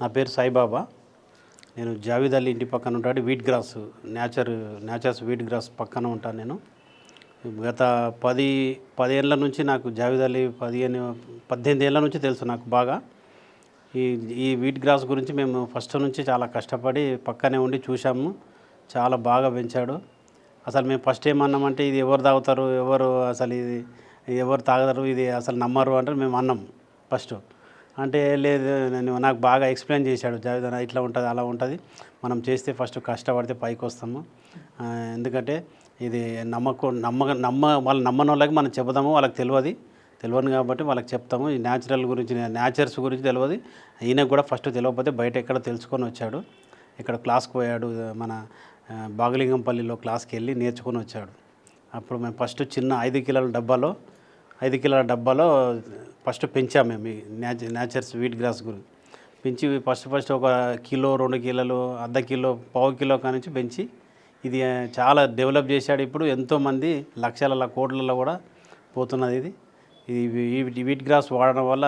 నా పేరు సాయిబాబా. నేను జావేద్ అలీ ఇంటి పక్కన ఉంటాడు wheat grass nature nature's wheat grass పక్కన ఉంటాను నేను. గత పది పదేళ్ళ నుంచి నాకు జావేద్ అలీ పదిహేను పద్దెనిమిది ఏళ్ళ నుంచి తెలుసు నాకు బాగా. ఈ ఈ వీట్ గ్రాస్ గురించి మేము ఫస్ట్ నుంచి చాలా కష్టపడి పక్కనే ఉండి చూసాము చాలా బాగా పెంచాడు. అసలు మేము ఫస్ట్ ఏమన్నామంటే ఇది ఎవరు తాగుతారు? ఎవరు అసలు ఇది ఎవరు తాగుతారు ఇది అసలు నమ్మరు అంటే మేము అన్నాం ఫస్ట్. అంటే లేదు నేను నాకు బాగా ఎక్స్ప్లెయిన్ చేశాడు. జావేద్ ఇట్లా ఉంటుంది అలా ఉంటుంది. మనం చేస్తే ఫస్ట్ కష్టపడితే పైకి వస్తాము. ఎందుకంటే ఇది నమ్మకం నమ్మ నమ్మ వాళ్ళు నమ్మని వాళ్ళకి మనం చెబుదాము వాళ్ళకి తెలియదు. తెలియదు కాబట్టి వాళ్ళకి చెప్తాము. ఈ న్యాచురల్ గురించి న్యాచర్స్ గురించి తెలియదు. ఈయనకు కూడా ఫస్ట్ తెలియకపోతే బయట ఎక్కడ తెలుసుకొని వచ్చాడు. ఇక్కడ క్లాస్కి పోయాడు మన బాగలింగంపల్లిలో క్లాస్కి వెళ్ళి నేర్చుకొని వచ్చాడు. అప్పుడు మేము ఫస్ట్ చిన్న ఐదు కిలోల డబ్బాలో ఐదు కిలోల డబ్బాలో ఫస్ట్ పెంచాము మేము నేచర్ న్యాచ న్యాచర్స్ వీట్ గ్రాస్ గురించి పెంచి ఫస్ట్ ఫస్ట్ ఒక కిలో రెండు కిలోలు అర్ధ కిలో పావు కిలో కానించి పెంచి ఇది చాలా డెవలప్ చేశాడు ఇప్పుడు. ఎంతోమంది లక్షల కోట్లలో కూడా పోతున్నది ఇది. ఇది వీట్ గ్రాస్ వాడడం వల్ల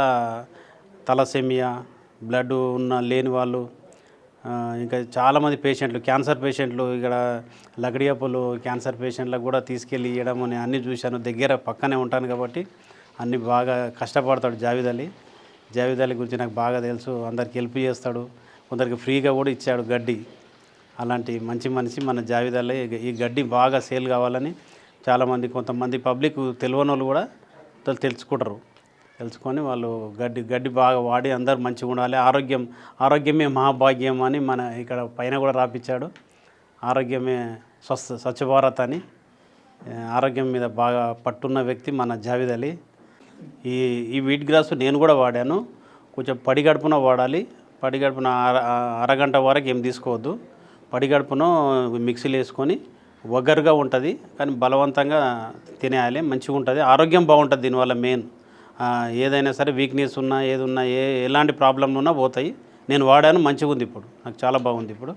తలసెమియా బ్లడ్ ఉన్న లేని వాళ్ళు ఇంకా చాలామంది పేషెంట్లు క్యాన్సర్ పేషెంట్లు ఇక్కడ లగడియాపులు క్యాన్సర్ పేషెంట్లకు కూడా తీసుకెళ్ళి ఇవ్వడం అని అన్నీ చూశాను. దగ్గర పక్కనే ఉంటాను కాబట్టి అన్ని బాగా కష్టపడతాడు జావేద్ అలీ. జావేద్ అలీ గురించి నాకు బాగా తెలుసు. అందరికి హెల్ప్ చేస్తాడు. కొందరికి ఫ్రీగా కూడా ఇచ్చాడు గడ్డి. అలాంటి మంచి మనిషి మన జావేద్ అలీ. ఈ గడ్డి బాగా సేల్ కావాలని చాలామంది కొంతమంది పబ్లిక్ తెలియని వాళ్ళు కూడా తెలుసుకుంటారు. తెలుసుకొని వాళ్ళు గడ్డి గడ్డి బాగా వాడి అందరు మంచిగా ఉండాలి. ఆరోగ్యం ఆరోగ్యమే మహాభాగ్యం అని మన ఇక్కడ పైన కూడా రాపిచ్చాడు. ఆరోగ్యమే స్వస్థ స్వచ్ఛ భారత్ అని ఆరోగ్యం మీద బాగా పట్టున్న వ్యక్తి మన జావేద్ అలీ. ఈ ఈ వీట్ గ్రాస్ నేను కూడా వాడాను. కొంచెం పడి గడుపున వాడాలి. పడి గడుపున అర- అరగంట వరకు ఏం తీసుకోవద్దు. పడి గడుపున మిక్సీలో వేసుకొని వగరుగా ఉంటుంది కానీ బలవంతంగా తినేయాలి. మంచిగా ఉంటుంది. ఆరోగ్యం బాగుంటుంది దీనివల్ల మెయిన్. ఏదైనా సరే వీక్నెస్ ఉన్నా ఏది ఉన్నా ఏ ఎలాంటి ప్రాబ్లంలు ఉన్నా పోతాయి. నేను వాడాను మంచిగా ఉంది ఇప్పుడు. నాకు చాలా బాగుంది ఇప్పుడు.